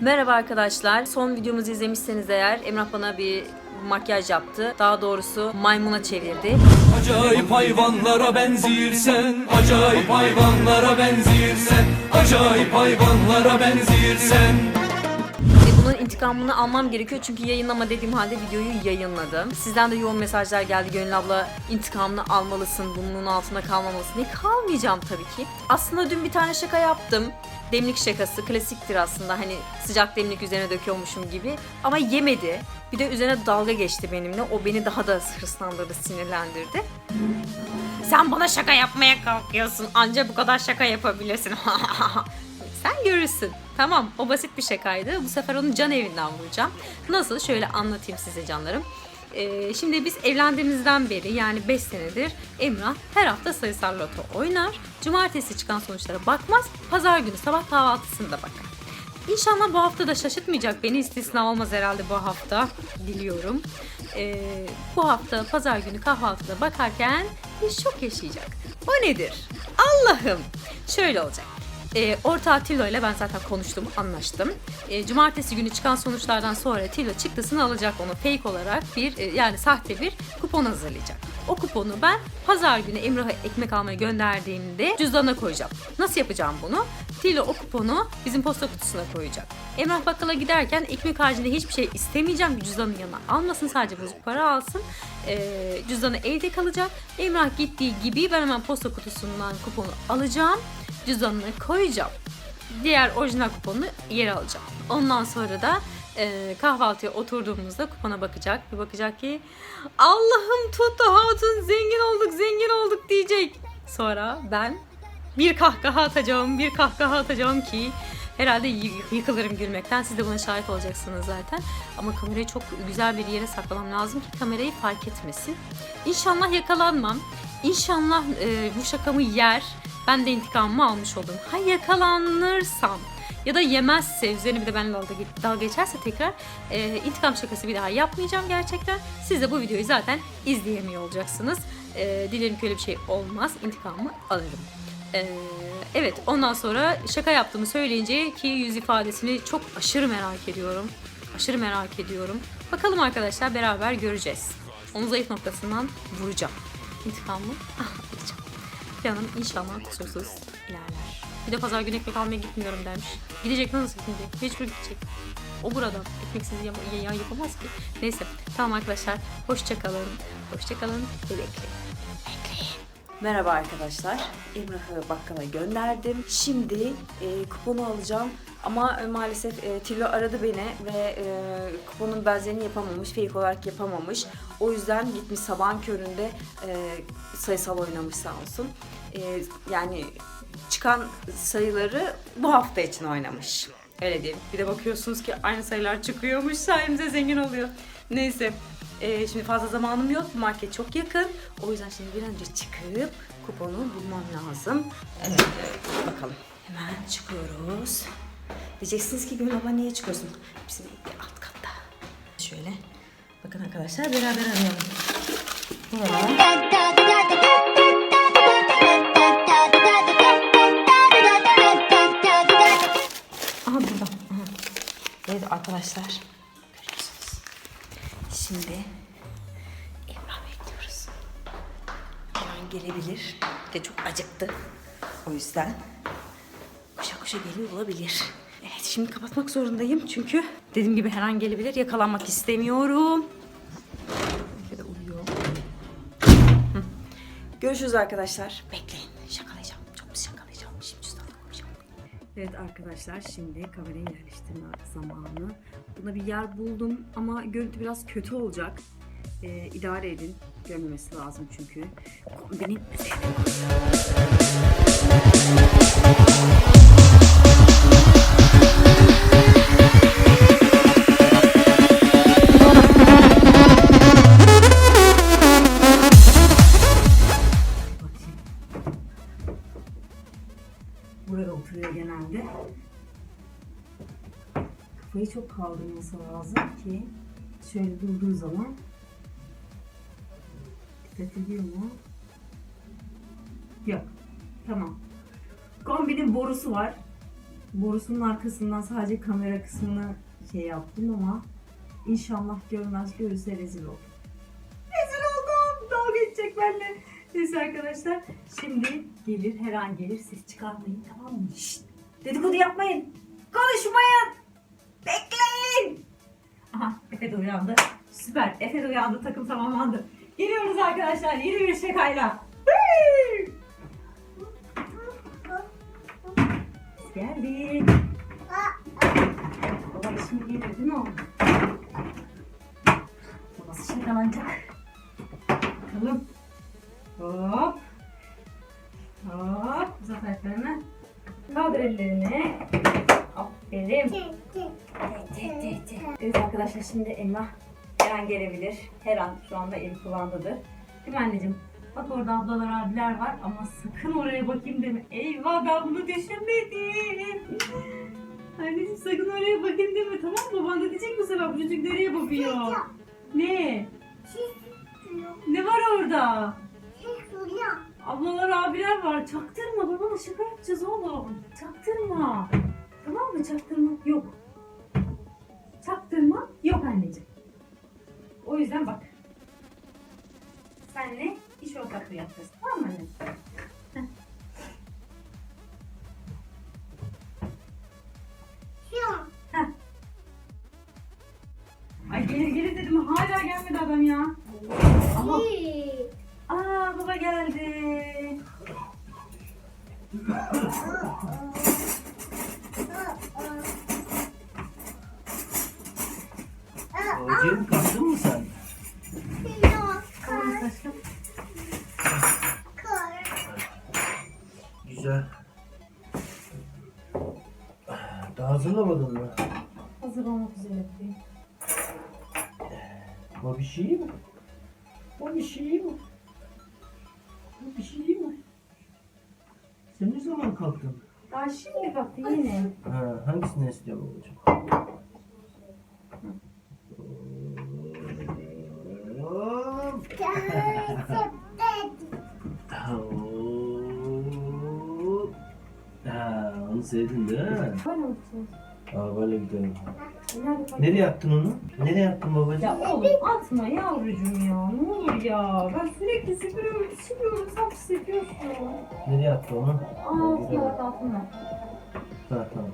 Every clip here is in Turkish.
Merhaba arkadaşlar. Son videomuzu izlemişseniz eğer Emrah bana bir makyaj yaptı. Daha doğrusu maymuna çevirdi. Acayip hayvanlara benzirsen Acayip hayvanlara benzirsen Acayip hayvanlara benzirsen intikamını almam gerekiyor çünkü yayınlama dediğim halde videoyu yayınladım. Sizden de yoğun mesajlar geldi. Gönül abla intikamını almalısın, bunun altında kalmamalısın diye. Kalmayacağım tabii ki. Aslında dün bir tane şaka yaptım. Demlik şakası klasiktir aslında hani sıcak demlik üzerine döküyormuşum gibi ama yemedi. Bir de üzerine dalga geçti benimle. O beni daha da hırslandırdı, sinirlendirdi. Sen bana şaka yapmaya kalkıyorsun. Anca bu kadar şaka yapabilirsin. Sen görürsün. Tamam o basit bir şakaydı. Bu sefer onu can evinden vuracağım. Nasıl? Şöyle anlatayım size canlarım. Ee, şimdi biz evlendiğimizden beri yani 5 senedir Emrah her hafta sayısal loto oynar. Cumartesi çıkan sonuçlara bakmaz. Pazar günü sabah kahvaltısında bakar. İnşallah bu hafta da şaşırtmayacak beni istisna olmaz herhalde bu hafta diliyorum. Ee, bu hafta pazar günü kahvaltıda bakarken bir şok yaşayacak. O nedir? Allah'ım! Şöyle olacak. Ee, ortağı Tillo ile ben zaten konuştum, anlaştım. Ee, cumartesi günü çıkan sonuçlardan sonra Tillo çıktısını alacak onu fake olarak bir e, yani sahte bir kupon hazırlayacak. O kuponu ben pazar günü Emrah'a ekmek almaya gönderdiğimde cüzdana koyacağım. Nasıl yapacağım bunu? Tillo o kuponu bizim posta kutusuna koyacak. Emrah bakkala giderken ekmek haricinde hiçbir şey istemeyeceğim. Cüzdanın yanına almasın sadece bozuk para alsın. Ee, cüzdanı evde kalacak. Emrah gittiği gibi ben hemen posta kutusundan kuponu alacağım. Cüzdanına koyacağım. Diğer orijinal kuponunu yere alacağım. Ondan sonra da e, kahvaltıya oturduğumuzda kupona bakacak. Bir bakacak ki Allah'ım tuttu hatun zengin olduk zengin olduk diyecek. Sonra ben bir kahkaha atacağım, bir kahkaha atacağım ki herhalde yıkılırım gülmekten. Siz de buna şahit olacaksınız zaten. Ama kamerayı çok güzel bir yere saklamam lazım ki kamerayı fark etmesin. İnşallah yakalanmam. İnşallah e, bu şakamı yer. Ben de intikamımı almış oldum. Ha yakalanırsam ya da yemezse üzerine bir de benimle dalga, dalga geçerse tekrar e, intikam şakası bir daha yapmayacağım gerçekten. Siz de bu videoyu zaten izleyemiyor olacaksınız. E, dilerim ki öyle bir şey olmaz. İntikamımı alırım. Ee, evet ondan sonra şaka yaptığımı söyleyince ki yüz ifadesini çok aşırı merak ediyorum. Aşırı merak ediyorum. Bakalım arkadaşlar beraber göreceğiz. Onu zayıf noktasından vuracağım. İntikamımı alacağım. Planım inşallah kusursuz ilerler. Bir de pazar günü ekmek almaya gitmiyorum demiş. Gidecek nasıl gidecek? Mecbur gidecek. O burada. Ekmeksiz yap ya- ya- yapamaz ki. Neyse. Tamam arkadaşlar. Hoşçakalın. Hoşçakalın. Ve bekleyin. Merhaba arkadaşlar. Emrah'ı bakkala gönderdim. Şimdi e, kuponu alacağım. Ama e, maalesef e, Tillo aradı beni ve e, kuponun benzerini yapamamış, fake olarak yapamamış. O yüzden gitmiş sabahın köründe e, sayısal oynamış sağ olsun. E, yani çıkan sayıları bu hafta için oynamış. Öyle diyelim. Bir de bakıyorsunuz ki aynı sayılar çıkıyormuş. Sayemizde zengin oluyor. Neyse. Ee, şimdi fazla zamanım yok. Market çok yakın. O yüzden şimdi bir önce çıkıp kuponu bulmam lazım. Evet, bakalım. Hemen çıkıyoruz. Diyeceksiniz ki Gül abla niye çıkıyorsun? Bizim alt katta. Şöyle. Bakın arkadaşlar beraber arayalım. Burada. Aha burada. Evet arkadaşlar. Şimdi Emrah bekliyoruz. Her an gelebilir. De çok acıktı. O yüzden koşa koşa geliyor olabilir. Evet şimdi kapatmak zorundayım çünkü dediğim gibi her an gelebilir. Yakalanmak istemiyorum. Uyuyor. Görüşürüz arkadaşlar. Bekleyin. Evet arkadaşlar şimdi kamerayı yerleştirme zamanı. Buna bir yer buldum ama görüntü biraz kötü olacak. Ee, idare edin. Görmemesi lazım çünkü. Kombinin Çok kaldırması lazım ki şöyle durduğu zaman dikkat ediyor mu? Yok. Tamam. Kombinin borusu var. borusunun arkasından sadece kamera kısmını şey yaptım ama inşallah görmez görürse rezil oldum. Rezil oldum. Dalga geçecek benimle. Neyse arkadaşlar şimdi gelir her an gelir ses çıkarmayın tamam mı? Şşt, dedikodu yapmayın. Konuşmayın. Bekleyin. Aha Efe de uyandı. Süper. Efe de uyandı. Takım tamamlandı. Geliyoruz arkadaşlar. Yeni bir şakayla. Hıı! Geldik. Baba şimdi gelir değil mi o? Babası şakalanacak. Bakalım. Hop. Hop. Uzat ayaklarını. Kaldır ellerini. Aferin. Evet arkadaşlar şimdi Emrah her an gelebilir. Her an şu anda el kulağındadır. Değil mi anneciğim? Bak orada ablalar abiler var ama sakın oraya bakayım deme. Eyvah ben bunu düşünmedim. Anneciğim sakın oraya bakayım deme tamam mı? Baban da diyecek bu sefer bu çocuk nereye bakıyor? Ne? Ne var orada? Ablalar abiler var. Çaktırma babana şaka yapacağız oğlum. Çaktırma. Tamam mı? Çaktırma yok. Çaktırma yok anneciğim. O yüzden bak. Senle iş ortaklığı yapacağız. Tamam mı anne? Heh. Heh. Ay gelir gelir dedim hala gelmedi adam ya. Ama Aa baba geldi. Hazırlamadın mı? Hazır olmak üzere değil. Bu bir şey mi? Bu bir şey mi? Bu bir şey mi? Sen ne zaman kalktın? Daha şimdi kalktı yine. Ha, hangisini istiyorsun babacığım? Onu sevdin değil mi? Böyle. Arabayla gidelim. Nereye attın onu? Nereye attın babacığım? Ya oğlum atma yavrucuğum ya. Ne olur ya. Ben sürekli süpürüyorum, süpürüyorum. Sen pis yapıyorsun. Nereye attı onu? Altına bak altına. Ha, tamam.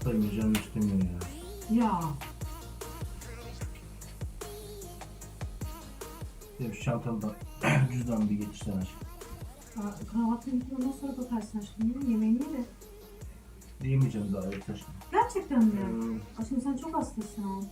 Hastayım canım istemiyor ya. Ya. Şu çantamda cüzdanı bir geçirsen. Ka- Kahvaltı yedikten sonra bakarsın aşkım. Yemeğini ye de. Diyemeyeceğim daha aşkım. Gerçekten mi? Hmm. Aşkım sen çok hastasın.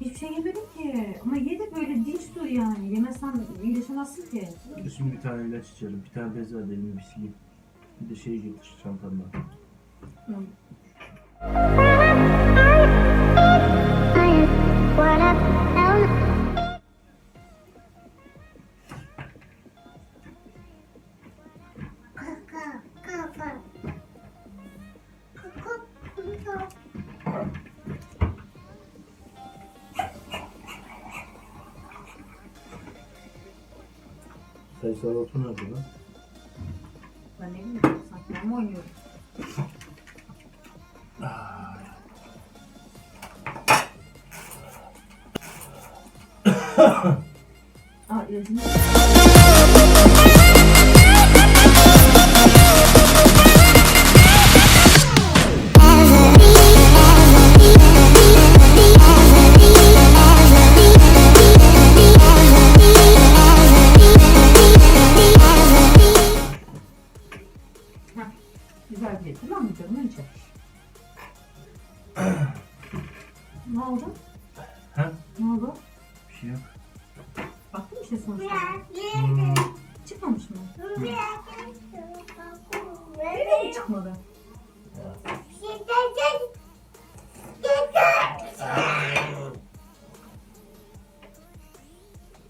Hiçbir şey yemedim ki. Ama ye de böyle dinç dur yani. Yemezsen iyileşemezsin ki. Dur Şimdi bir tane ilaç içerim. Bir tane bez ver bir sileyim. Bir de şey getir çantamdan. Hı. Sayısal otu nerede lan? Ben ne bileyim. Saklanma oynuyorum. 아, 예, 진짜.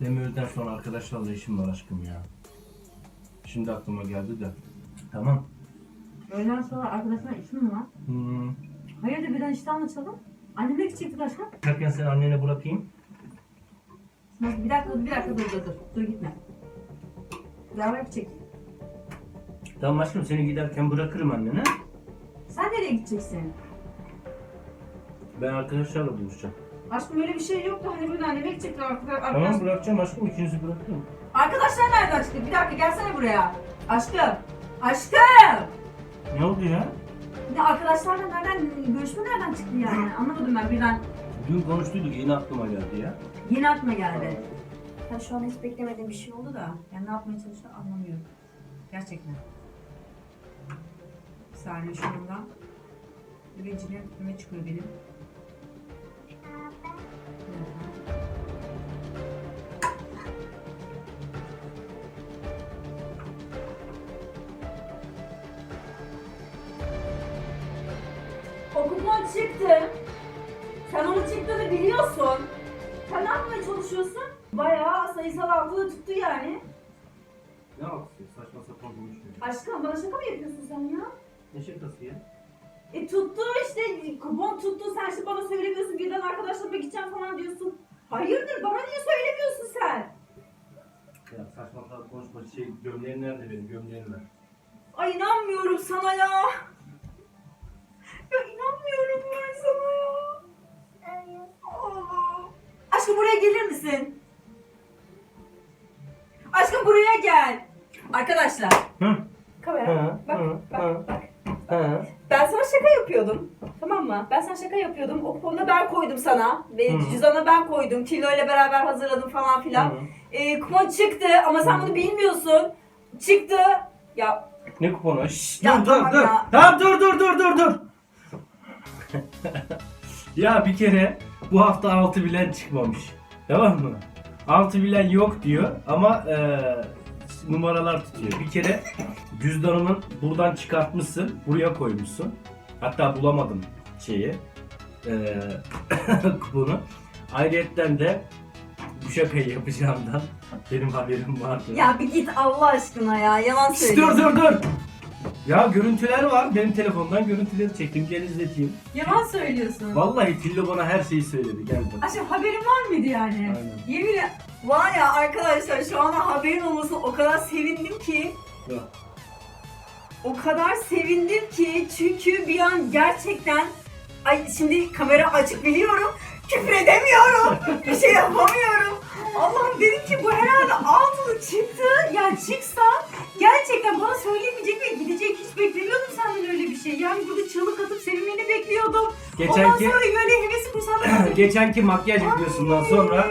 Öğleden sonra arkadaşlarla işim var aşkım ya. Şimdi aklıma geldi de. Tamam. Öğleden sonra arkadaşlar işim mi var? Hmm. Hayırdır birden işte anlatalım. Anneme gidecektik aşkım. Çıkarken seni annene bırakayım. Bir dakika dur, bir dakika dur, dur, dur. Dur gitme. Beraber gidecek. Tamam aşkım seni giderken bırakırım annene. Sen nereye gideceksin? Ben arkadaşlarla buluşacağım. Aşkım öyle bir şey yoktu. Hani böyle anneme gidecektik arkadaş. arkadaş... Tamam bırakacağım aşkım ikinizi bırakırım. Arkadaşlar nereden çıktı? Bir dakika gelsene buraya. Aşkım. Aşkım. Ne oldu ya? Bir de arkadaşlarla nereden, görüşme nereden çıktı yani? Anlamadım ben birden. Dün konuştuyduk yeni aklıma geldi ya. Yeni aklıma geldi. Ya şu an hiç beklemediğim bir şey oldu da. Yani ne yapmaya çalışıyor anlamıyorum. Gerçekten. Bir saniye şu anda. Üvecilerim üstüme çıkıyor benim. Evet. O kupon çıktı. Sen onun çıktığını biliyorsun. Sen ne yapmaya çalışıyorsun? Bayağı sayısal altılı tuttu yani. Ne yapıyorsun? Saçma sapan konuşuyor. Aşkım bana şaka mı yapıyorsun sen ya? Ne şakası ya? E tuttu işte kupon tuttu sen şimdi bana söylemiyorsun birden arkadaşlarıma gideceğim falan diyorsun. Hayırdır bana niye söylemiyorsun sen? Ya saçma sapan konuşma. Şey gömleğin nerede benim gömleğim ver. Ay inanmıyorum sana ya. Ya inanmıyorum ben sana ya. Allah. Aşkım buraya gelir misin? Aşkım buraya gel. Arkadaşlar. Hı? Kamera. Hı, bak, hı, bak, hı. bak. Ha. Ben sana şaka yapıyordum. Tamam mı? Ben sana şaka yapıyordum. O kuponu ben koydum sana. Ve Hı. cüzdana ben koydum. Tilo ile beraber hazırladım falan filan. Hı. Ee, kupon çıktı ama sen bunu bilmiyorsun. Çıktı. Ya Ne kuponu? Şşş, Ya dur tamam dur dur. ya. Tamam dur dur dur dur dur. ya bir kere bu hafta 6 bilen çıkmamış. Tamam mı? 6 bilen yok diyor ama eee, numaralar tutuyor. Bir kere cüzdanımın buradan çıkartmışsın, buraya koymuşsun. Hatta bulamadım şeyi. Eee kuponu. Ayrıyetten de bu şakayı yapacağımdan benim haberim vardı. ya bir git Allah aşkına ya. Yalan Şşş, söylüyorsun. dur dur dur. Ya görüntüler var. Benim telefondan görüntüleri çektim. Gel izleteyim. Yalan söylüyorsun. Vallahi Tillo bana her şeyi söyledi. Gel bak. Aşkım haberin var mıydı yani? Aynen. Yemin. Var ya arkadaşlar şu anda haberin olmasına o kadar sevindim ki. Ya. O kadar sevindim ki çünkü bir an gerçekten ay şimdi kamera açık biliyorum. Küfür edemiyorum. bir şey yapamıyorum. Allah'ım dedim ki bu herhalde altılı çıktı. Yani çıksa gerçekten bana söylemeyecek ve gidecek. Hiç beklemiyordum senden öyle bir şey. Yani burada çığlık atıp sevinmeni bekliyordum. Ondan Geçenki sonra böyle hevesi kursanlar. geçenki makyaj videosundan sonra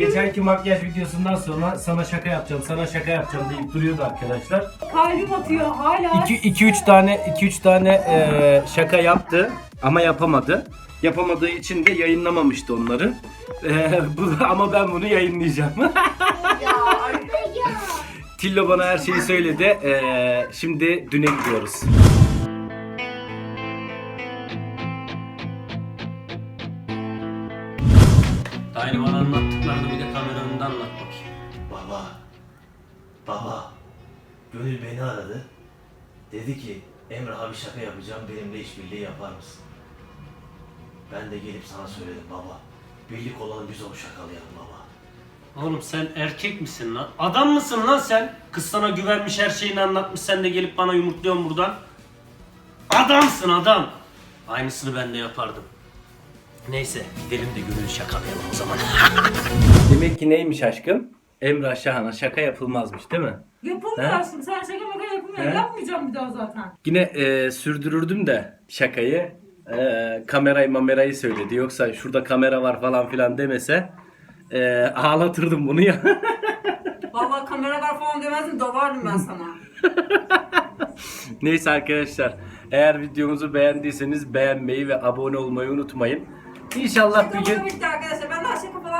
geçenki makyaj videosundan sonra sana şaka yapacağım, sana şaka yapacağım deyip duruyordu arkadaşlar. Kalbim atıyor hala. 2 2 3 tane 2 3 tane eee, şaka yaptı ama yapamadı. Yapamadığı için de yayınlamamıştı onları. Eee, bu, ama ben bunu yayınlayacağım. Tillo bana her şeyi söyledi. Eee, şimdi düne gidiyoruz. Daha yeni bana Baba, baba, Gönül beni aradı. Dedi ki, Emrah'a bir şaka yapacağım, benimle işbirliği yapar mısın? Ben de gelip sana söyledim baba. Birlik olalım biz onu şakalayalım baba. Oğlum sen erkek misin lan? Adam mısın lan sen? Kız sana güvenmiş her şeyini anlatmış sen de gelip bana yumurtluyorsun buradan. Adamsın adam. Aynısını ben de yapardım. Neyse gidelim de gönül şakalayalım o zaman. Demek ki neymiş aşkım? Emrah Şahan'a şaka yapılmazmış değil mi? Yapılmıyor He? aşkım. Sen şaka maka yapılmıyor. He? Yapmayacağım bir daha zaten. Yine e, sürdürürdüm de şakayı. E, kamerayı mamerayı söyledi. Yoksa şurada kamera var falan filan demese e, ağlatırdım bunu ya. Vallahi kamera var falan demezdim davardım ben sana. Neyse arkadaşlar. Eğer videomuzu beğendiyseniz beğenmeyi ve abone olmayı unutmayın. İnşallah bir Şaka gün bitti arkadaşlar. Ben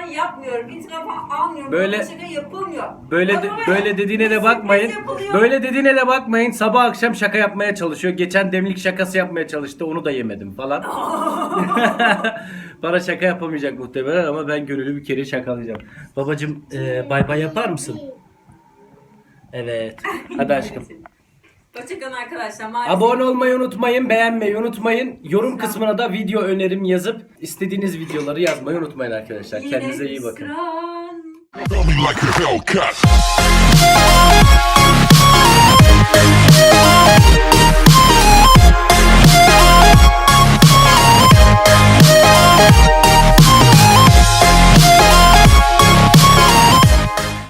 falan yapmıyorum. Falan almıyorum. Böyle- Böyle yapılmıyor. Böyle de- böyle dediğine de sürpriz bakmayın. yapılıyor. Böyle dediğine de bakmayın. Sabah akşam şaka yapmaya çalışıyor. Geçen demlik şakası yapmaya çalıştı. Onu da yemedim falan. Bana şaka yapamayacak muhtemelen ama ben gönüllü bir kere şakalayacağım. Babacım e, bay bay yapar mısın? Evet. Hadi aşkım. Hoşçakalın arkadaşlar. Maalesef. Abone olmayı unutmayın, beğenmeyi unutmayın. Yorum kısmına da video önerim yazıp istediğiniz videoları yazmayı unutmayın arkadaşlar. Yine Kendinize iyi bakın. hüsran.